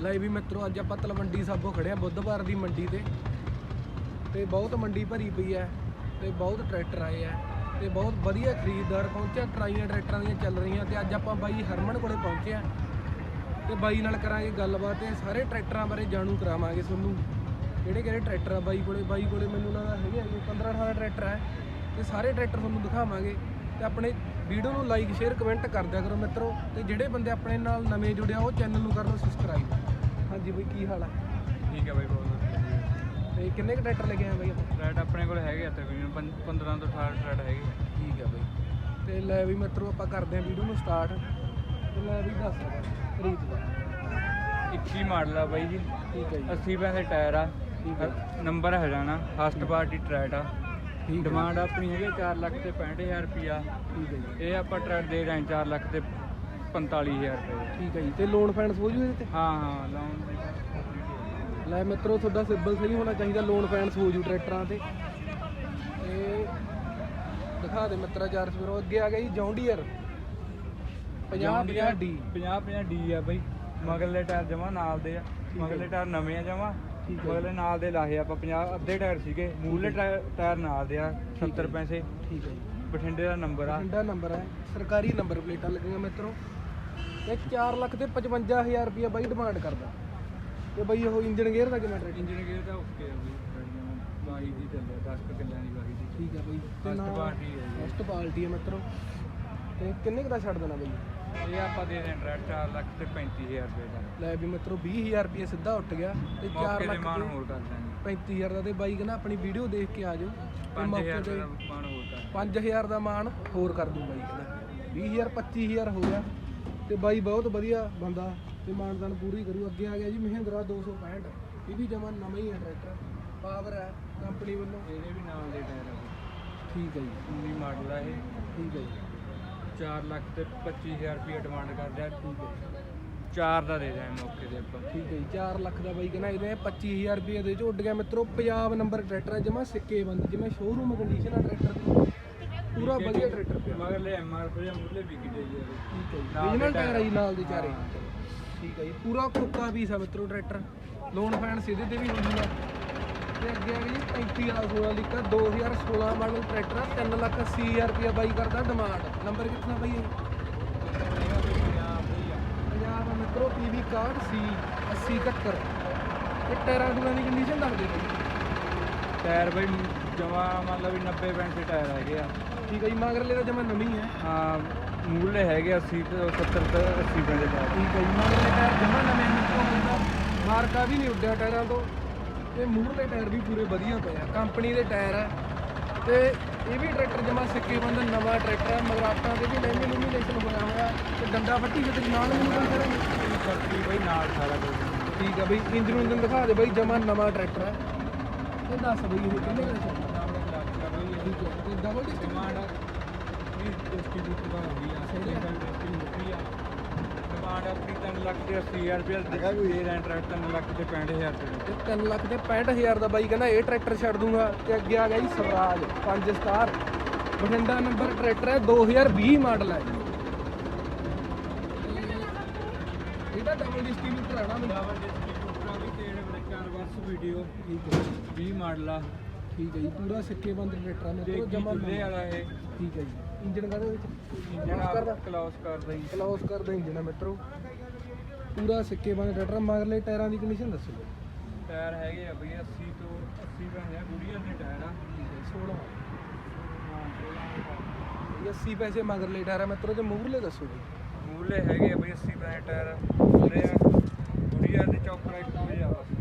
ਲੈ ਵੀ ਮਿੱਤਰੋ, ਅੱਜ ਆਪਾਂ ਤਲਵੰਡੀ ਸਾਬੋ ਖੜੇ ਆ ਬੁੱਧਵਾਰ ਦੀ ਮੰਡੀ ਤੇ। ਤੇ ਬਹੁਤ ਮੰਡੀ ਭਰੀ ਪਈ ਹੈ ਤੇ ਬਹੁਤ ਟਰੈਕਟਰ ਆਏ ਆ ਤੇ ਬਹੁਤ ਵਧੀਆ ਖਰੀਦਦਾਰ ਪਹੁੰਚਿਆ, ਟਰਾਈਆਂ ਟਰੈਕਟਰਾਂ ਦੀਆਂ ਚੱਲ ਰਹੀਆਂ ਤੇ ਅੱਜ ਆਪਾਂ ਬਾਈ ਹਰਮਨ ਕੋਲੇ ਪਹੁੰਚੇ ਆ ਤੇ ਬਾਈ ਨਾਲ ਕਰਾਂਗੇ ਗੱਲਬਾਤ ਤੇ ਸਾਰੇ ਟਰੈਕਟਰਾਂ ਬਾਰੇ ਜਾਣੂ ਕਰਾਵਾਂਗੇ ਤੁਹਾਨੂੰ। ਕਿਹੜੇ ਕਿਹੜੇ ਟਰੈਕਟਰ ਆ ਬਾਈ ਕੋਲੇ? ਬਾਈ ਕੋਲੇ ਮੈਨੂੰ ਲੱਗਦਾ ਹੈਗੇ ਆ ਜੀ 15 18 ਟਰੈਕਟਰ ਆ। ਤੇ ਸਾਰੇ ਟਰੈਕਟਰ ਤੁਹਾਨੂੰ ਦਿਖਾਵਾਂਗੇ ਤੇ ਆਪਣੇ ਵੀਡੀਓ ਨੂੰ ਲਾਈਕ ਸ਼ੇਅਰ ਕਮੈਂਟ ਕਰ ਦਿਆ ਕਰੋ ਮਿੱਤਰੋ। ਤੇ ਜਿਹੜੇ ਬੰਦੇ ਆਪਣੇ ਨਾਲ ਨਵੇਂ ਜੁੜਿਆ ਉਹ ਚੈਨਲ ਨੂੰ ਕਰ ਲਓ ਸਬਸਕ੍ਰਾਈਬ ਹਾਂਜੀ ਬਾਈ ਕੀ ਹਾਲ ਆ? ਠੀਕ ਹੈ ਬਾਈ ਬਹੁਤ ਵਧੀਆ ਤੇ ਕਿੰਨੇ ਕੁ ਟਰੈਕਟਰ ਲੈ ਕੇ ਆਏ ਬਾਈ ਆਪਾਂ? ਟਰੈਟ ਆਪਣੇ ਕੋਲ ਹੈਗੇ ਆ ਤਕਰੀਬਨ 15 ਤੋਂ 18 ਟਰੈਟ ਹੈਗੇ ਆ। ਠੀਕ ਆ ਬਾਈ। ਤੇ ਲੈ ਵੀ ਮਿੱਤਰੋ ਆਪਾਂ ਕਰਦੇ ਆਂ ਵੀਡੀਓ ਨੂੰ ਸਟਾਰਟ ਤੇ ਲੈ ਵੀ ਦੱਸ ਖਰੀਦ ਦਾ 21 ਮਾਡਲ ਆ ਬਾਈ ਜੀ। ਠੀਕ ਹੈ ਜੀ। 80 ਪੈਸੇ ਟਾਇਰ ਆ। ਠੀਕ ਹੈ number Haryana first party tread ਆ। ਠੀਕ ਹੈ ਡਿਮਾਂਡ ਆਪਣੀ ਹੈਗੀ 4 ਲੱਖ ਤੇ 65000 ਰੁਪਿਆ ਠੀਕ ਹੈ ਜੀ। ਇਹ ਆਪਾਂ ਟਰੈਟ ਦੇ ਰਹੇ ਹਾਂ 4 ਲੱਖ ਤੇ 45000 ਰੁਪਏ। ਠੀਕ ਹੈ ਜੀ ਤੇ ਲੋਨ ਫਾਈਨੈਂਸ ਹੋ ਜੂ ਇਹਦੇ ਤੇ? ਹਾਂ ਹਾਂ ਲੋਨ ਲੈ ਮਿੱਤਰੋ ਤੁਹਾਡਾ ਸਿਬਲ ਸਹੀ ਹੋਣਾ ਚਾਹੀਦਾ ਲੋਨ ਫਾਈਨੈਂਸ ਹੋ ਜੂ ਟਰੈਕਟਰਾਂ ਤੇ। ਤੇ ਦਿਖਾ ਦੇ ਮਿੱਤਰਾ ਚਾਰਜ ਫਿਰ ਅੱਗੇ ਆ ਗਿਆ ਜੀ ਜੌਂਡੀਅਰ। 50 50 ਡੀ। 50 50 ਡੀ ਆ ਬਾਈ। ਮਗਰਲੇ ਟਾਇਰ ਜਮਾ ਨਾਲ ਦੇ ਆ। ਮਗਰਲੇ ਟਾਇਰ ਨਵੇਂ ਆ ਜਮਾ। ਮਗਰਲੇ ਨਾਲ ਦੇ ਲਾਹੇ ਆਪਾਂ 50 ਅੱਧੇ ਟਾਇਰ ਸੀਗੇ। ਮੂਹਰਲੇ ਟਾਇਰ ਨਾਲ ਦੇ ਆ 70 ਪੈਸੇ। ਠੀਕ ਹੈ ਜੀ। ਬਠਿੰਡੇ ਦਾ ਨੰਬਰ ਆ। ਠੰਡਾ ਨੰਬਰ ਹੈ ਸਰਕਾਰੀ ਨੰਬਰ ਪਲੇਟਾਂ ਲੱਗੀਆਂ ਮਿੱਤਰੋ। ਤੇ 4 ਲੱਖ ਤੇ 55000 ਰੁਪਇਆ ਬਾਈ ਡਿਮਾਂਡ ਕਰਦਾ। ਤੇ ਬਾਈ ਉਹ ਇੰਜਨ ਗੇਅਰ ਦਾ ਕਿੰਨਾ ਟਰੈਕਟਰ ਇੰਜਨ ਗੇਅਰ ਦਾ ਓਕੇ ਆ ਬਈ ਬਾਈ ਦੀ ਚੱਲਿਆ 10 ਕਿੱਲਿਆਂ ਦੀ ਬਾਈ ਦੀ। ਠੀਕ ਹੈ ਬਾਈ First party ਹੈ ਜੀ। ਫਸਟ ਪਾਰਟੀ ਹੈ ਮਿੱਤਰੋ। ਤੇ ਕਿੰਨੇ ਕੁ ਦਾ ਛੱਡ ਦੇਣਾ ਬਾਈ? ਇਹ ਆਪਾਂ ਦੇ ਰਹੇ ਹਾਂ 4 ਲੱਖ ਤੇ 35000 ਰੁਪਏ ਦਾ। ਲੈ ਵੀ ਮਿੱਤਰੋ 20000 ਰੁਪਏ ਸਿੱਧਾ ਉੱਟ ਗਿਆ ਤੇ 4 ਮੌਕੇ ਦੇ ਲੱਖ ਮਾਨ ਤੇ ਹੋਰ ਕਰ ਦਾਂਗੇ 35000 ਦਾ ਤੇ ਬਾਈ ਕਹਿੰਦਾ ਆਪਣੀ ਵੀਡੀਓ ਦੇਖ ਕੇ ਆ ਜਾਓ ਤੇ 5000 ਮੌਕੇ ਤੇ ਦਾ ਮਾਨ ਹੋਰ ਕਰ 5000 ਦਾ ਮਾਨ ਹੋਰ ਕਰ ਦੂੰ ਬਾਈ ਕਹਿੰਦਾ। 20000 25000 ਹੋ ਗਿਆ। ਤੇ ਬਾਈ ਬਹੁਤ ਵਧੀਆ ਬੰਦਾ ਤੇ ਮਾਨਦਾਨ ਪੂਰੀ ਕਰੂ। ਅੱਗੇ ਆ ਗਿਆ ਜੀ ਮਹਿੰਦਰਾ 265 ਇਹ ਵੀ ਜਮਾ ਨਵਾਂ ਹੀ ਹੈ ਟਰੈਕਟਰ। ਪਾਵਰ ਹੈ ਕੰਪਨੀ ਵੱਲੋਂ। ਇਹਦੇ ਵੀ ਨਾਲ ਦੇ ਟਾਇਰ ਆ ਠੀਕ ਹੈ ਜੀ। 19 ਮਾਡਲ ਆ ਇਹ। ਠੀਕ ਹੈ ਜੀ। 4 ਲੱਖ ਤੇ 25000 ਰੁਪਏ ਡਿਮਾਂਡ ਕਰਦੇ ਆ। ਠੀਕ ਹੈ 4 ਦਾ ਦੇ ਹਾਂ ਮੌਕੇ ਦੇ ਆਪਾਂ। ਠੀਕ ਹੈ ਜੀ 4 ਲੱਖ ਦਾ ਬਾਈ ਕਹਿੰਦਾ ਇਹਦੇ 25000 ਰੁਪਏ ਦੇ ਚ ਉੱਡ ਗਿਆ ਮਿੱਤਰੋ। ਪੰਜਾਬ ਨੰਬਰ ਟਰੈਕਟਰ ਹੈ ਜਮਾ ਸਿੱਕੇ ਬੰਦ ਜਿਵੇਂ ਸ਼ੋਰੂਮ ਕੰਡੀਸ਼ਨ ਆ ਟਰੈਕਟਰ ਦੀ। ਪੂਰਾ ਵਧੀਆ ਟਰੈਕਟਰ ਪਿਆ। ਮਗਰਲੇ ਐਮਆਰ ਰੁਪਏ ਮੁੱਲੇ ਵਿਕ ਜਾਈ ਠੀਕ ਹੈ ਜੀ। Regional tyre. ਹੈ ਜੀ ਨਾਲ ਦੇ ਹਾਂ। ਚਾਰੇ ਠੀਕ ਹੈ ਜੀ। ਪੂਰਾ ਖੋਕਾ ਪੀਸ ਆ ਮਿੱਤਰੋ ਟਰੈਕਟਰ। ਲੋਨ ਫਾਈਨੈਂਸ ਇਹਦੇ ਤੇ ਵੀ ਹੋ ਜੂਗਾ ਤੇ ਅੱਗੇ ਆ ਗਈ 35 ਵਾਲਾ 16 ਲੀਟਰ 2016 ਮਾਡਲ ਟਰੈਕਟਰ ਆ 3 ਲੱਖ 80 ਹਜ਼ਾਰ ਰੁਪਇਆ ਬਾਈ ਕਰਦਾ ਡਿਮਾਂਡ ਨੰਬਰ ਕਿੰਨਾ ਬਾਈ ਇਹ? ਪੰਜਾਬ ਦਾ ਮਿੱਤਰੋ ਪੀਵੀ ਕਾਰਡ ਸੀ 8071 ਤੇ ਟਾਇਰਾਂ ਦੀ ਕੰਡੀਸ਼ਨ ਦੱਸ ਦੇ ਟਾਇਰ ਬਈ ਜਮਾ ਮਤਲਬ ਵੀ 90 ਪੈਂਤੀ ਟਾਇਰ ਹੈਗੇ ਆ। ਠੀਕ ਹੈ ਜੀ ਮਗਰਲੇ ਦਾ ਜਮਾ ਨਵੀਂ ਹੈ। ਹਾਂ ਮੂਲੇ ਹੈਗੇ 80 ਤੇ 70 ਤੇ 80 ਪੈਂਦੇ ਟਾਇਰ ਠੀਕ ਹੈ ਜੀ ਮਗਰਲੇ ਟਾਇਰ ਜਮਾ ਨਵੇਂ ਮਿੱਤਰੋ ਹੁੰਦਾ ਮਾਰਕਾ ਵੀ ਨਹੀਂ ਉੱਡਿਆ ਟਾਇਰਾਂ ਤੋਂ। ਤੇ ਮੂਹਰਲੇ ਟਾਇਰ ਵੀ ਪੂਰੇ ਵਧੀਆ ਪਏ ਆ ਕੰਪਨੀ ਦੇ ਟਾਇਰ ਆ। ਤੇ ਇਹ ਵੀ ਟਰੈਕਟਰ ਜਮਾ ਸਿੱਕੇ ਬੰਦ ਨਵਾਂ ਟਰੈਕਟਰ ਆ ਮਗਰਾਟਾਂ ਦੇ ਵੀ ਲੈਮੀ ਲੂਮੀਨੇਸ਼ਨ ਹੋਇਆ ਹੋਇਆ। ਤੇ ਡੰਡਾ ਫੱਟੀ ਕਿਤੇ ਨਾਲ ਮੈਨੂੰ ਕੋਈ ਕਰਾਂਗੇ। ਬਈ ਨਾਲ ਸਾਰਾ ਕੁਝ ਠੀਕ ਆ ਬਈ ਇੰਜਨ ਉਂਜਨ ਦਿਖਾ ਦੇ ਬਈ ਜਮਾ ਨਵਾਂ ਟਰੈਕਟਰ ਆ। ਤੇ ਦੱਸ ਬਈ ਇਹ ਕਿੰਨੇ ਕੁ ਦਾ ਠੀਕ ਹੈ ਤੇ ਡਬਲ ਡਿਸਕ ਡਿਮਾਂਡ ਇਹ ਡਿਸਟ੍ਰੀਬਿਊਟਰ ਦਾ ਹੋ ਗਈ ਆ ਸਿੰਗਲ ਡਿਸਟ੍ਰੀਬਿਊਟਰ ਆ। ਡਿਮਾਂਡ ਆਪਣੀ 3 ਲੱਖ ਤੇ 80000 ਰੁਪਏ ਦੇਖਾ ਕੋਈ ਇਹ ਰੈਂਟ 3 ਲੱਖ ਤੇ 65000 ਰੁਪਏ ਤੇ 3 ਲੱਖ ਤੇ 65000 ਦਾ ਬਾਈ ਕਹਿੰਦਾ ਇਹ ਟਰੈਕਟਰ ਛੱਡ ਦੂੰਗਾ। ਤੇ ਅੱਗੇ ਆ ਗਿਆ ਜੀ Swaraj 5 star. Bathinda number tractor ਹੈ 2020 ਮਾਡਲ ਹੈ ਇਹਦਾ ਡਬਲ ਡਿਸਟ੍ਰੀਬਿਊਟਰ ਆਣਾ ਮੈਨੂੰ ਡਬਲ ਡਿਸਟ੍ਰੀਬਿਊਟਰ ਵੀ ਤੇੜ ਬ੍ਰੇਕਾਂ ਰਿਵਰਸ ਵੀਡੀਓ ਠੀਕ ਹੈ। 20 ਮਾਡਲ ਆ। ਠੀਕ ਹੈ ਜੀ ਪੂਰਾ ਸਿੱਕੇ ਬੰਦ ਟਰੈਕਟਰ ਹੈ ਕੋਲ ਜਮਾ ਚੁੱਲੇ ਵਾਲਾ ਇਹ। ਠੀਕ ਹੈ ਜੀ। ਇੰਜਨ ਕਾਹਦੇ ਵਿੱਚ? ਕਰਦਾ। ਕਲੌਸ ਕਰਦਾ ਹੀ ਕਲੋਸ ਕਰਦਾ ਇੰਜਨ ਹੈ ਮਿੱਤਰੋ। ਪੂਰਾ ਸਿੱਕੇ ਬੰਦ ਟਰੈਕਟਰ ਮਗਰਲੇ ਟਾਇਰਾਂ ਦੀ ਕੰਡੀਸ਼ਨ ਦੱਸੋ ਜੀ। ਟਾਇਰ ਹੈਗੇ ਆ ਬਈ 80 ਤੋਂ 80 ਪੈਸੇ ਆ ਗੁੜੀਆ ਦੇ ਟਾਇਰ ਆ। ਠੀਕ ਹੈ 16 ਹਾਂ ਇਹ 80 ਪੈਸੇ ਮਗਰਲੇ ਟਾਇਰ ਹੈ ਮਿੱਤਰੋ ਤੇ ਮੂਹਰਲੇ ਦੱਸੋ ਜੀ। ਮੂਲੇ ਹੈਗੇ ਆ ਬਈ 80 ਪੈਸੇ ਟਾਇਰ। ਆ ਗੁੜੀਆ ਦੇ ਚੌਕੜਾ ਇੱਕ ਹੋ ਜਾ ਬਸ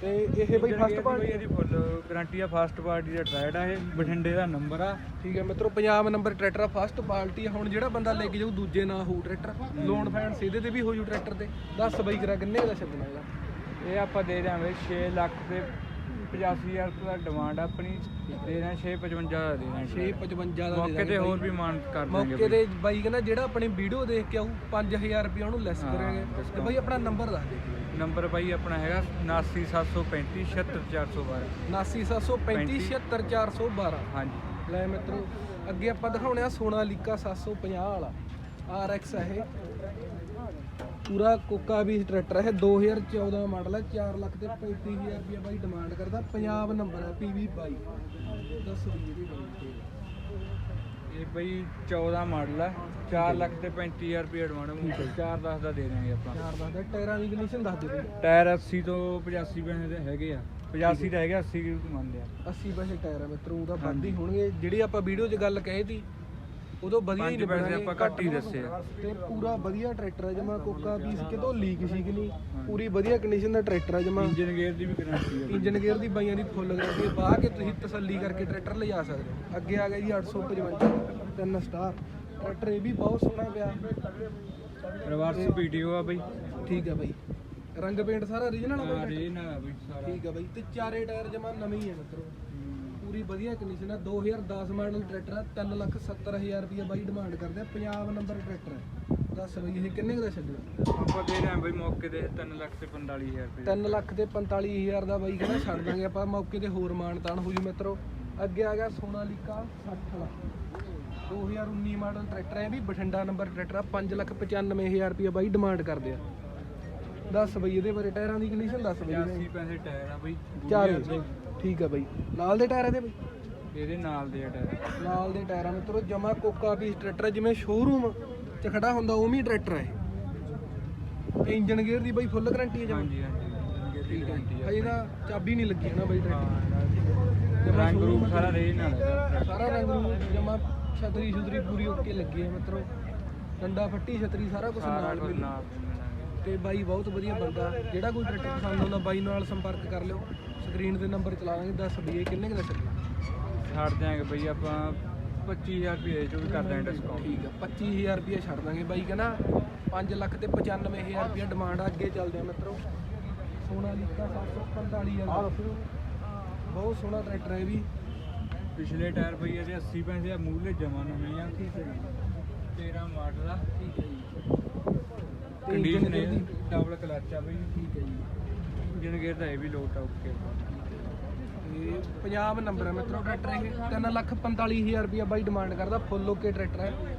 ਤੇ ਇਹ ਬਈ ਫਸਟ ਪਾਰਟੀ ਇਹਦੀ ਫੁੱਲ ਗਾਰੰਟੀ ਆ। ਫਸਟ ਪਾਰਟੀ ਦਾ ਟਰੈਡ ਆ ਇਹ ਬਠਿੰਡੇ ਦਾ ਨੰਬਰ ਆ। ਠੀਕ ਹੈ ਮਿੱਤਰੋ ਪੰਜਾਬ ਨੰਬਰ ਟਰੈਕਟਰ ਆ ਫਸਟ ਪਾਰਟੀ ਹੁਣ ਜਿਹੜਾ ਬੰਦਾ ਲੈ ਕੇ ਜਾਊ ਦੂਜੇ ਨਾਂ ਹੋਊ ਟਰੈਕਟਰ ਲੋਨ ਫਾਈਨੈਂਸ ਇਹਦੇ ਤੇ ਵੀ ਹੋ ਜੂ ਟਰੈਕਟਰ ਤੇ। ਦੱਸ ਬਈ ਕਰਾ ਕਿੰਨੇ ਦਾ ਛੱਡਣਾ ਇਹਦਾ? ਇਹ ਆਪਾਂ ਦੇ ਦਿਆਂਗੇ 6 ਲੱਖ ਤੇ 85000 ਰੁਪਏ ਦਾ ਡਿਮਾਂਡ ਆਪਣੀ। ਦੇ ਰਹੇ 655 ਦਾ ਦੇ ਰਹੇ 655 ਦਾ ਦੇ ਮੌਕੇ ਤੇ ਦਾਂਗੇ ਹੋਰ। ਵੀ ਮਾਨ ਕਰ ਦਾਂਗੇ ਮੌਕੇ ਤੇ ਬਾਈ। ਕਹਿੰਦਾ ਜਿਹੜਾ ਆਪਣੀ ਵੀਡੀਓ ਦੇਖ ਕੇ ਆਊ 5000 ਰੁਪਏ ਉਹਨੂੰ ਲੈਸ ਕਰਾਂਗੇ। ਤੇ। ਬਾਈ ਆਪਣਾ ਨੰਬਰ ਦੱਸ ਦੇ। ਨੰਬਰ ਬਾਈ ਆਪਣਾ ਹੈਗਾ 79735 76412 79735 76412 ਹਾਂਜੀ। ਲੈ ਮਿੱਤਰੋ ਅੱਗੇ ਆਪਾਂ ਦਿਖਾਉਣੇ ਆ ਸੋਨਾਲੀਕਾ 750 ਵਾਲਾ। RX ਆ ਇਹ। ਪੂਰਾ ਕੋਕਾ ਵੀ ਟਰੈਕਟਰ ਹੈ 2014 ਮਾਡਲ ਹੈ 4 ਲੱਖ ਤੇ 35000 ਰੁਪਏ ਬਾਈ ਡਿਮਾਂਡ ਕਰਦਾ। ਪੰਜਾਬ ਨੰਬਰ ਹੈ PV 22 ਦੱਸੋ ਜੀ ਇਹਦੀ ਇਹ ਬਈ 14 ਮਾਡਲ ਹੈ 4 ਲੱਖ ਤੇ 35000 ਰੁਪਏ ਐਡਵਾਂਸ 4 10 ਦਾ ਦੇ ਦਾਂਗੇ ਆਪਾਂ। ਚਾਰ ਦੱਸ ਦੇ ਟਾਇਰਾਂ ਦੀ ਕੰਡੀਸ਼ਨ ਦੱਸ ਦੇ ਬਾਈ ਟਾਇਰ 80 ਤੋਂ 85 ਪੈਸੇ ਦੇ ਹੈਗੇ ਆ। 85 ਦਾ ਹੈਗਾ 80 ਕਿਲੋ ਮੰਨਦੇ ਆ। 80 ਪੈਸੇ ਟਾਇਰ ਹੈ ਮਿੱਤਰੋ ਉਹਦਾ ਵੱਧ ਹੀ। ਹੋਣਗੇ। ਜਿਹੜੀ ਆਪਾਂ ਵੀਡੀਓ 'ਚ ਗੱਲ ਕਹੀ ਤੀ ਉਦੋਂ ਵਧੀਆ ਹੀ ਪੰਜ ਪੈਸੇ ਨਿਬੜਾਂਗੇ, ਆਪਾਂ ਘੱਟ ਹੀ ਦੱਸੇ ਆ। ਤੇ ਪੂਰਾ ਵਧੀਆ ਟਰੈਕਟਰ ਹੈ ਜਮਾ ਕੋਕਾ ਪੀਸ ਕਿਤੋਂ ਲੀਕ ਸੀ ਕਿ ਨਹੀਂ? ਪੂਰੀ ਵਧੀਆ ਕੰਡੀਸ਼ਨ ਦਾ ਟਰੈਕਟਰ ਹੈ ਜਮਾ। ਇੰਜਨ ਗੇਅਰ ਦੀ ਵੀ ਗਾਰੰਟੀ ਹੈ ਇੰਜਨ ਗੇਅਰ ਦੀ ਬਾਈਆਂ ਦੀ ਫੁੱਲ ਗਾਰੰਟੀ ਹੈ ਬਾਹ ਕੇ ਤੁਸੀਂ ਤਸੱਲੀ ਕਰਕੇ ਟਰੈਕਟਰ ਲਿਜਾ ਸਕਦੇ ਹੋ। ਅੱਗੇ ਆ ਗਿਆ ਜੀ 855 ਤਿੰਨ ਸਟਾਰ ਟਰੈਕਟਰ ਇਹ ਵੀ ਬਹੁਤ ਸੋਹਣਾ ਪਿਆ। ਰਿਵਰਸ ਵੀਡੀਓ ਆ ਬਈ। ਠੀਕ ਹੈ ਬਾਈ। ਰੰਗ ਪੇਂਟ ਸਾਰਾ origignal ਆ ਆ ਬਾਈ ਰੇ ਨਾ ਬਈ ਸਾਰਾ। ਠੀਕ ਹੈ ਬਾਈ। ਤੇ ਚਾਰੇ ਟਾਇਰ ਜਮਾ ਨਵੇਂ ਹੀ ਹੈ ਮਿੱਤਰੋ। ਪੂਰੀ ਵਧੀਆ ਕੰਡੀਸ਼ਨ ਹੈ 2010 ਮਾਡਲ ਟਰੈਕਟਰ ਹੈ 370000 ਰੁਪਏ ਬਾਈ ਡਿਮਾਂਡ ਕਰਦੇ ਆ। ਪੰਜਾਬ ਨੰਬਰ ਟਰੈਕਟਰ ਹੈ ਦੱਸ ਬਈ ਇਹ ਕਿੰਨੇ ਕੁ ਦਾ ਛੱਡਣਾ ਆਪਾਂ ਦੇ ਰਹੇ ਹਾਂ ਬਈ ਮੌਕੇ ਦੇ 3 ਲੱਖ ਤੇ 45000 ਰੁਪਏ 3 ਲੱਖ ਤੇ 45000 ਦਾ ਬਾਈ ਕਹਿੰਦਾ ਛੱਡ ਦਾਂਗੇ ਆਪਾਂ। ਮੌਕੇ ਤੇ ਹੋਰ ਮਾਨ ਤਾਨ ਹੋ ਜੂ ਮਿੱਤਰੋ। ਅੱਗੇ ਆ ਗਿਆ ਸੋਨਾਲੀਕਾ 60 ਵਾਲਾ 2019 ਮਾਡਲ ਟਰੈਕਟਰ ਹੈ ਵੀ ਬਠਿੰਡਾ ਨੰਬਰ ਟਰੈਕਟਰ ਆ। 5 ਲੱਖ 95000 ਰੁਪਏ ਬਾਈ ਡਿਮਾਂਡ ਕਰਦੇ ਆ। ਦੱਸ ਬਈ ਇਹਦੇ ਬਾਰੇ ਟਾਇਰਾਂ ਦੀ ਕੰਡੀਸ਼ਨ ਦੱਸ ਬਈ। 80 ਪੈਸੇ ਟਾਇਰ ਆ ਬਈ। ਚਾਰ Goodyear ਦੇ। ਠੀਕ ਆ ਬਾਈ। ਨਾਲ ਦੇ ਟਾਇਰ ਇਹਦੇ ਬਈ? ਇਹਦੇ ਨਾਲ ਦੇ ਟਾਇਰ। ਨਾਲ ਦੇ ਟਾਇਰਾਂ ਮਿੱਤਰੋ ਜਮਾ ਕੋਕਾ ਪੀਸ ਟਰੈਕਟਰ ਹੈ, ਜਿਵੇਂ ਸ਼ੋਰੂਮ 'ਚ ਖੜਾ ਹੁੰਦਾ ਉਵੇਂ ਹੀ ਟਰੈਕਟਰ ਹੈ ਇਹ। ਇੰਜਨ ਗੇਅਰ ਦੀ ਬਾਈ ਫੁੱਲ ਗਾਰੰਟੀ ਹੈ ਜਮਾ। ਹਾਂਜੀ ਹਾਂਜੀ ਦੀ ਗਾਰੰਟੀ ਆ। ਹਜੇ ਤਾਂ ਚਾਬੀ ਨਹੀਂ ਲੱਗੀ ਹੈ ਨਾ ਬਾਈ ਟਰੈਕਟਰ ਹਾਂ ਰੰਗ ਰੂਪ ਸਾਰਾ ਰੇ ਨਾਲ ਸਾਰਾ ਰੰਗ ਨੂੰ ਜਮਾ ਛਤਰੀ ਛੁਤਰੀ ਪੂਰੀ ਓਕੇ ਲੱਗੀ ਹੈ ਮਿੱਤਰੋ। ਡੰਡਾ ਫੱਟੀ ਛਤਰੀ ਸਾਰਾ ਕੁਝ ਨਾਲ ਕੁਝ ਮਿਲੀ। ਨਾਲ ਮਿਲਾਂਗੇ। ਤੇ ਬਾਈ ਬਹੁਤ ਵਧੀਆ ਬੰਦਾ ਜਿਹੜਾ ਕੋਈ ਟਰੈਕਟਰ ਪਸੰਦ ਆਉਂਦਾ ਬਾਈ ਨਾਲ ਸੰਪਰਕ ਕਰ ਲਿਓ। ਸਕਰੀਨ ਤੇ ਨੰਬਰ ਚਲਾ ਦਾਂਗੇ ਦੱਸ ਬਈ ਇਹ ਕਿੰਨੇ ਕੁ ਦਾ ਚੱਲਣਾ ਛੱਡ ਦਿਆਂਗੇ ਬਈ ਆਪਾਂ 25000 ਰੁਪਏ ਜੋ ਵੀ ਕਰ ਦਾਂਗੇ ਡਿਸਕਾਊਂਟ ਠੀਕ ਆ 25000 ਰੁਪਏ ਛੱਡ ਦਾਂਗੇ ਬਾਈ ਕਹਿੰਦਾ 5 ਲੱਖ ਤੇ 95000 ਰੁਪਏ ਡਿਮਾਂਡ ਆ ਅੱਗੇ ਚੱਲਦੇ ਆ ਮਿੱਤਰੋ। ਸੋਨਾਲੀਕਾ 745000 ਬਹੁਤ ਸੋਹਣਾ ਟਰੈਕਟਰ ਹੈ ਇਹ ਵੀ। ਪਿਛਲੇ ਟਾਇਰ ਬਈ ਇਹਦੇ 80 ਪੈਸੇ ਆ ਮੂਹਰੇ ਜਮਾ ਨਵੇਂ ਆ ਠੀਕ ਹੈ ਜੀ। 13 ਮਾਡਲ ਆ ਠੀਕ ਹੈ ਜੀ। ਕੰਡੀਸ਼ਨ ਇਹ ਡਬਲ ਕਲਚ ਆ ਬਈ। ਹੈ ਇੰਜਨ ਗੇਅਰ ਦਾ ਇਹ ਵੀ ਲੋਟ ਆ ਓਕੇ ਤੇ ਪੰਜਾਬ ਨੰਬਰ ਹੈ ਮਿੱਤਰੋ ਟਰੈਕਟਰ ਇਹ 3 ਲੱਖ 45000 ਰੁਪਏ ਬਾਈ ਡਿਮਾਂਡ ਕਰਦਾ ਫੁੱਲ ਓਕੇ ਟਰੈਕਟਰ ਹੈ।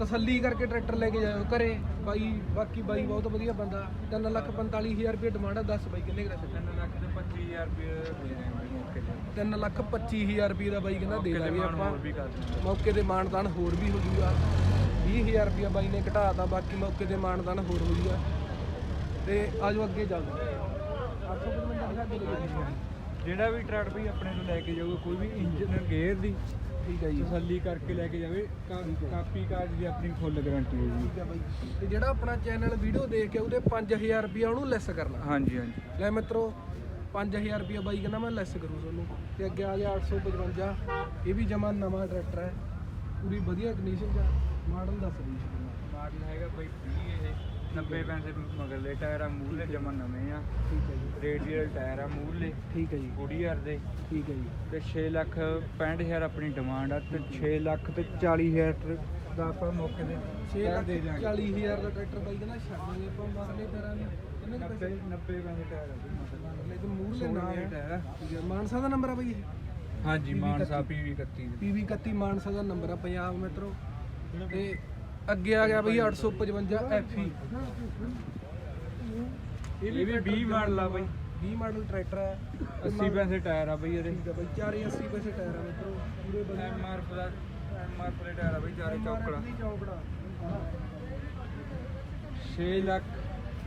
ਤਸੱਲੀ ਕਰਕੇ ਟਰੈਕਟਰ ਲੈ ਕੇ ਜਾਇਓ ਘਰੇ। ਬਾਈ ਬਾਕੀ ਬਾਈ ਬਹੁਤ ਵਧੀਆ ਬੰਦਾ। 3 ਲੱਖ 45000 ਰੁਪਏ ਡਿਮਾਂਡ ਹੈ ਦੱਸ ਬਾਈ ਕਿੰਨੇ ਕੁ ਦਾ 3 ਲੱਖ ਤੇ 25000 ਰੁਪਏ ਦੇ ਰਹੇ ਬਈ ਮੌਕੇ ਤੇ। 3 ਲੱਖ 25000 ਰੁਪਏ ਦਾ ਬਾਈ ਕਹਿੰਦਾ ਦੇ ਮਾਣ ਆਪਾਂ। ਕਰ ਮੌਕੇ ਤੇ ਮਾਨਦਾਨ ਹੋਰ ਵੀ ਹੋ ਜੂਗਾ। 20000 ਰੁਪਏ ਬਾਈ ਨੇ ਘਟਾਤਾ ਬਾਕੀ ਮੌਕੇ ਤੇ ਮਾਨਦਾਨ ਹੋਰ ਹੋ ਜੂਗਾ। ਤੇ ਆਜੋ ਅੱਗੇ ਚੱਲਦੇ ਜਿਹੜਾ ਵੀ ਟਰੈਕਟਰ ਬਈ ਆਪਣੇ ਤੋਂ ਲੈ ਕੇ ਜਾਊਗਾ ਕੋਈ ਵੀ ਇੰਜਨ ਗੇਅਰ ਦੀ ਠੀਕ ਹੈ ਜੀ। ਤਸੱਲੀ ਕਰਕੇ ਲੈ ਕੇ ਜਾਵੇ ਕਾ- ਕਾਪੀ ਕਾਰਡ ਦੀ ਆਪਣੀ ਫੁੱਲ ਗਾਰੰਟੀ ਹੈ ਜੀ। ਠੀਕ ਹੈ ਬਾਈ। ਤੇ ਜਿਹੜਾ ਆਪਣਾ ਚੈਨਲ ਵੀਡੀਓ ਦੇਖ ਕੇ ਉਹਦੇ 5000 ਰੁਪਏ ਉਹਨੂੰ ਲੈਸ ਕਰਨਾ। ਹਾਂਜੀ ਹਾਂਜੀ। ਲੈ ਮਿੱਤਰੋ 5000 ਰੁਪਏ ਬਾਈ ਕਹਿੰਦਾ ਮੈਂ ਲੈਸ ਕਰੂ ਤੁਹਾਨੂੰ। ਤੇ ਅੱਗੇ ਆ ਗਿਆ 855 ਇਹ ਵੀ ਜਮਾ ਨਵਾਂ ਟਰੈਕਟਰ ਹੈ। ਪੂਰੀ ਵਧੀਆ ਕੰਡੀਸ਼ਨ ਚ ਮਾਡਲ ਦੱਸ ਰਹੀ ਮਾਡਲ ਹੈਗਾ ਬਈ 20 ਇਹ। 90 ਪੈਸੇ ਮਗਰਲੇ ਟਾਇਰ ਆ ਮੂਹਰੇ ਜਮਾ ਨਵੇਂ ਆ। ਠੀਕ ਹੈ ਜੀ। ਰੇਡੀਅਲ ਟਾਇਰ ਆ ਮੂਹਰਲੇ। ਠੀਕ ਹੈ ਜੀ। 20000 ਦੇ। ਠੀਕ ਹੈ ਜੀ। ਤੇ 6 ਲੱਖ 65000 ਆਪਣੀ ਡਿਮਾਂਡ ਆ ਤੇ 6 ਲੱਖ ਤੇ 40000 ਦਾ ਆਪਾਂ ਮੌਕੇ ਦੇ 6 ਟਾਇਰ ਲੱਖ ਦੇ ਦਿਆਂਗੇ। 40000 ਦਾ ਟਰੈਕਟਰ ਬਾਈ ਕਹਿੰਦਾ ਛੱਡ ਦਾਂਗੇ ਆਪਾਂ ਮਰਲੇ ਟਰਾਂ ਨੂੰ। ਕਿੰਨੇ ਕੁ 90 ਪੈਸੇ 90 ਪੈਸੇ ਟਾਇਰ ਆ ਮਗਰਲੇ। ਤੇ ਮੂਹਰਲੇ ਨਾਲ ਟਾਇਰ ਮਾਨਸਾ ਦਾ ਨੰਬਰ ਆ ਬਾਈ ਹਾਂਜੀ ਮਾਨਸਾ ਪੀਵੀ 31 ਪੀਵੀ 31 ਮਾਨਸਾ ਦਾ ਨੰਬਰ ਆ ਪੰਜਾਬ ਮਿੱਤਰੋ। ਤੇ ਅੱਗੇ ਆ ਗਿਆ ਬਈ 855 ਐਫਈ ਇਹ ਵੀ 20 ਮਾਡਲ ਆ ਬਈ। 20 ਮਾਡਲ ਟਰੈਕਟਰ ਹੈ। 80 ਪੈਸੇ ਟਾਇਰ ਆ ਬਈ ਇਹਦੇ। ਠੀਕ ਹੈ ਬਈ 480 ਪੈਸੇ ਟਾਇਰ ਆ ਮਿੱਤਰੋ ਪੂਰੇ ਵਧੀਆ ਐਮ ਆਰ ਦਾ ਐਮ ਆਰ ਪਲੇ ਟਾਇਰ ਆ ਬਈ ਚਾਰੇ ਚੌਕੜਾ। ਚੌਕੜਾ। 6 ਲੱਖ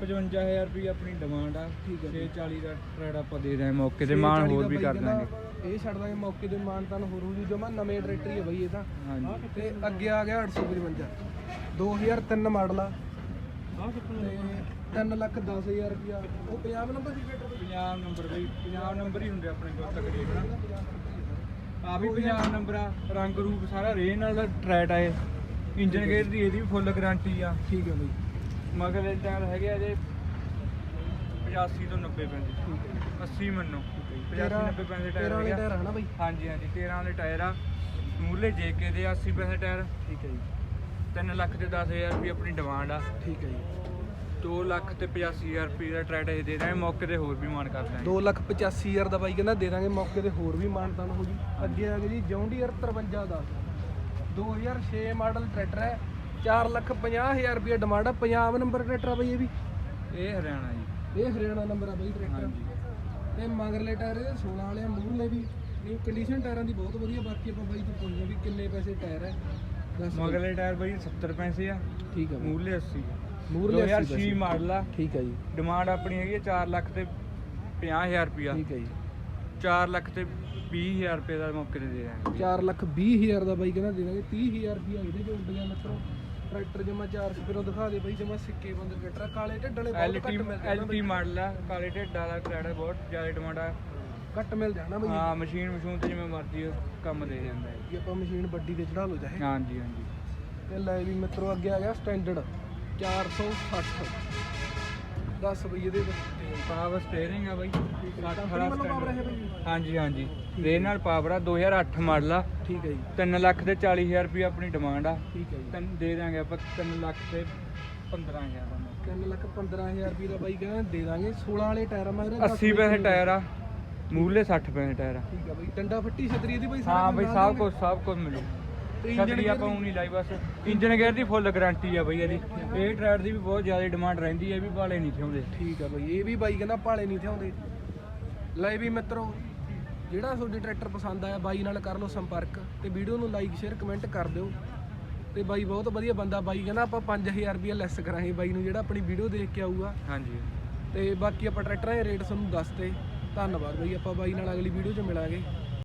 55000 ਰੁਪਏ ਆਪਣੀ ਡਿਮਾਂਡ ਆ। ਠੀਕ ਹੈ 640 ਦਾ ਟਰੈਡ ਆਪਾਂ ਦੇ ਰਹੇ ਮੌਕੇ ਤੇ ਮਾਨ ਹੋਰ ਵੀ ਕਰ ਦਾਂਗੇ। ਇਹ ਛੱਡ ਦਾਂਗੇ ਮੌਕੇ ਤੇ ਮਾਨ ਤਾਂ ਹੋਰ ਹੋ ਜੂ ਜਮਾ ਨਵੇਂ ਟਰੈਕਟਰ ਹੀ ਹੈ ਬਈ ਇਹ ਤਾਂ। ਹਾਂਜੀ। ਤੇ ਅੱਗੇ ਆ ਗਿਆ 855 2003 ਮਾਡਲ ਆ। ਤੇ 3 ਲੱਖ 10000 ਰੁਪਿਆ ਉਹ ਪੰਜਾਬ ਨੰਬਰ ਸੀ ਟਰੈਕਟਰ ਪੰਜਾਬ ਨੰਬਰ ਬਈ ਪੰਜਾਬ ਨੰਬਰ ਹੀ ਹੁੰਦੇ ਆਪਣੇ ਕੋਲ ਤਕਰੀਬਨ ਆ ਵੀ ਪੰਜਾਬ ਨੰਬਰ ਆ ਰੰਗ ਰੂਪ ਸਾਰਾ ਰੇ ਨਾਲ ਦਾ ਟਰੈਡ ਆਏ ਇੰਜਨ ਗੇਅਰ ਦੀ ਇਹਦੀ ਵੀ ਫੁੱਲ ਗਾਰੰਟੀ ਆ। ਠੀਕ ਹੈ ਬਈ। ਮਗਰ ਇਹ ਟਾਇਰ ਹੈਗੇ ਆ ਇਹਦੇ 85 ਤੋਂ 90 ਪੈਂਦੇ। ਠੀਕ ਹੈ 80 ਮੰਨੋ। 85 ਤੇਰਾਂ- 90 ਪੈਸੇ ਤੇਰਾਂ ਟਾਇਰ ਵਾਲੇ ਹੈਗੇ ਟਾਇਰ ਆ। ਆ ਨਾ ਬਈ? ਹਾਂਜੀ ਹਾਂਜੀ 13 ਵਾਲੇ ਟਾਇਰ ਆ। ਮੂਰਲੇ ਜੇਕੇ ਦੇ 80 ਪੈਸੇ ਟਾਇਰ ਠੀਕ ਹੈ ਜੀ। 3 ਲੱਖ ਤੇ 10000 ਰੁਪਏ ਆਪਣੀ ਡਿਮਾਂਡ ਆ। ਠੀਕ ਹੈ ਜੀ। 2 ਲੱਖ ਤੇ 85000 ਰੁਪਏ ਦਾ ਟਰੈਡ ਇਹ ਦੇ ਦਾਂਗੇ ਮੌਕੇ ਤੇ ਹੋਰ ਵੀ ਮਾਨ ਕਰ ਦਾਂਗੇ। 2 ਲੱਖ 85000 ਦਾ ਬਾਈ ਕਹਿੰਦਾ ਦੇ ਦਾਂਗੇ ਮੌਕੇ ਤੇ ਹੋਰ ਵੀ ਮਾਨਤਾਨ ਹੋ ਜੂ। ਅੱਗੇ ਆ ਗਿਆ ਜੀ ਜੌਂਡੀਅਰ 53 ਦਾ। 2006 ਮਾਡਲ ਟਰੈਕਟਰ ਹੈ 4 ਲੱਖ 50 ਹਜ਼ਾਰ ਰੁਪਏ ਡਿਮਾਂਡ ਆ। ਪੰਜਾਬ ਨੰਬਰ ਟਰੈਕਟਰ ਆ ਬਈ ਇਹ ਵੀ। ਇਹ ਹਰਿਆਣਾ ਜੀ। ਇਹ ਹਰਿਆਣਾ ਨੰਬਰ ਆ ਬਈ ਟਰੈਕਟਰ ਤੇ ਮਗਰਲੇ ਟਾਇਰ ਇਹਦੇ 16 ਵਾਲੇ ਆ ਮੂਹਰਲੇ ਵੀ। ਨਹੀਂ ਕੰਡੀਸ਼ਨ ਟਾਇਰਾਂ ਦੀ ਬਹੁਤ ਵਧੀਆ ਬਾਕੀ ਆਪਾਂ ਬਾਈ ਤੋਂ ਪੁੱਛਦੇ ਵੀ ਕਿੰਨੇ ਪੈਸੇ ਟਾਇਰ ਹੈ। ਦੱਸ ਟਾਇਰ ਬਾਈ 70 ਪੈਸੇ ਆ ਠੀਕ ਆ ਬਈ। ਮੂਰਲੇ 80 ਮੂਹਰਲੇ 80 2006 ਪੈਸੇ। ਮਾਡਲ ਆ। ਠੀਕ ਹੈ ਜੀ। ਡਿਮਾਂਡ ਆਪਣੀ ਹੈਗੀ ਹੈ 4 ਲੱਖ ਤੇ 50000 ਰੁਪਿਆ ਠੀਕ ਹੈ ਜੀ। 4 ਲੱਖ ਤੇ 20000 ਰੁਪਏ ਦਾ ਮੌਕੇ ਤੇ ਦੇ ਦਾਂਗੇ 4 ਲੱਖ 20 ਹਜ਼ਾਰ ਦਾ ਬਾਈ ਕਹਿੰਦਾ ਦੇ ਦਾਂਗੇ। 30 ਹਜ਼ਾਰ ਰੁਪਇਆ ਇਹਦੇ ਚ ਉੱਡ ਗਿਆ ਮਿੱਤਰੋ। ਟਰੈਕਟਰ ਜਮਾ 4 ਸਪੀਰੋਂ ਦਿਖਾ ਦੇ ਬਾਈ ਜਮਾ ਸਿੱਕੇ ਬੰਦੇ ਟਰੈਕਟਰ ਆ, ਕਾਲੇ ਢੱਡ ਵਾਲੇ ਬਹੁਤ ਐਲਟੀ ਘੱਟ ਮਿਲਦੇ ਆ ਨਾ ਐਲਟੀ ਮਾਡਲ ਆ ਕਾਲੇ ਢਿੱਡ ਵਾਲਾ ਟਰੈਕਟਰ ਬਹੁਤ ਜ਼ਿਆਦਾ ਡਿਮਾਂਡ ਆ। ਘੱਟ ਮਿਲ ਜਾਣਾ ਬਾਈ। ਹਾਂ ਮਸ਼ੀਨ ਮਸ਼ੂਨ ਤੇ ਜਿਵੇਂ ਮਰਜ਼ੀ ਕੰਮ ਦੇ ਜਾਂਦਾ ਹੈ। ਜੇ ਆਪਾਂ ਮਸ਼ੀਨ ਵੱਡੀ ਤੇ ਚੜਾ ਲਓ ਚਾਹੇ। ਹਾਂਜੀ ਹਾਂਜੀ। ਤੇ ਲੈ ਵੀ ਮਿੱਤਰੋ ਅੱਗੇ ਆ ਗਿਆ ਸਟੈਂਡਰਡ 460 10 ਬਈ ਇਹਦੇ ਵਿੱਚ। ਪਾਵਰ ਸਟੀਅਰਿੰਗ ਆ ਬਾਈ। ਕੰਪਨੀ ਵੱਲੋਂ ਪਾਵਰ ਹੈ ਬਾਈ ਹਾਂਜੀ ਹਾਂਜੀ। ਰੇ ਨਾਲ ਪਾਵਰ ਆ 2008 ਮਾਡਲ ਆ। ਠੀਕ ਹੈ ਜੀ। 3 ਲੱਖ ਤੇ 40000 ਰੁਪਏ ਆਪਣੀ ਡਿਮਾਂਡ ਆ। ਠੀਕ ਹੈ ਜੀ। ਤੈਨੂੰ ਦੇ ਦਾਂਗੇ ਆਪਾਂ 3 ਲੱਖ ਤੇ 15000 ਦਾ ਮੌਕੇ। 3 ਲੱਖ 15000 ਰੁਪਏ ਦਾ ਬਾਈ ਕਹਿੰਦਾ ਦੇ ਦਾਂਗੇ। 16 ਵਾਲੇ ਟਾਇਰ ਆ ਮੈਂ ਇਹਦੇ 80 ਪੈਸੇ ਟਾਇਰ ਆ ਮੂਲੇ 60 ਪੈਸੇ ਟਾਇਰ ਆ। ਠੀਕ ਆ ਬਾਈ ਡੰਡਾ ਫੱਟੀ ਛਤਰੀ ਇਹਦੀ ਬਾਈ ਹਾਂ ਕੁਝ ਬਈ ਸਭ ਕੁਝ ਸਭ ਕੁਝ ਮਿਲੂ। ਤੇ ਛਤਰੀ ਆਪਾਂ ਉਹ ਨਹੀਂ ਲਾਈ ਬਸ। ਇੰਜਨ ਗੇਅਰ ਦੀ ਫੁੱਲ ਗਾਰੰਟੀ ਆ ਬਈ ਇਹਦੀ। ਇਹ ਟਰੈਕਟਰ ਦੀ ਵੀ ਬਹੁਤ ਜ਼ਿਆਦਾ ਡਿਮਾਂਡ ਰਹਿੰਦੀ ਹੈ ਇਹ ਵੀ ਭਾਲੇ ਨਹੀਂ ਥਿਉਂਦੇ। ਠੀਕ ਆ ਬਾਈ ਇਹ ਵੀ ਬਾਈ ਕਹਿੰਦਾ ਭਾਲੇ ਨਹੀਂ ਥਿਆਉਂਦੇ ਲੈ ਵੀ ਮਿੱਤਰੋ ਜਿਹੜਾ ਤੁਹਾਡੇ ਟਰੈਕਟਰ ਪਸੰਦ ਆਇਆ ਬਾਈ ਨਾਲ ਕਰ ਲਓ ਸੰਪਰਕ ਤੇ ਵੀਡੀਓ ਨੂੰ ਲਾਈਕ ਸ਼ੇਅਰ ਕਮੈਂਟ ਕਰ ਦਿਓ। ਤੇ ਬਾਈ ਬਹੁਤ ਵਧੀਆ ਬੰਦਾ ਬਾਈ ਕਹਿੰਦਾ ਆਪਾਂ 5000 ਰੁਪਏ ਲੈਸ ਕਰਾਂਗੇ ਬਾਈ ਨੂੰ ਜਿਹੜਾ ਆਪਣੀ ਵੀਡੀਓ ਦੇਖ ਕੇ ਆਊਗਾ। ਹਾਂਜੀ। ਤੇ ਬਾਕੀ ਆਪਾਂ ਟਰੈਕਟਰਾਂ ਦੇ ਰੇਟ ਤੁਹਾਨੂੰ ਦੱਸਤੇ। ਧੰਨਵਾਦ ਬਾਈ ਆਪਾਂ ਬਾਈ ਨਾਲ ਅਗਲੀ ਵੀਡੀਓ 'ਚ ਮਿਲਾਂਗੇ।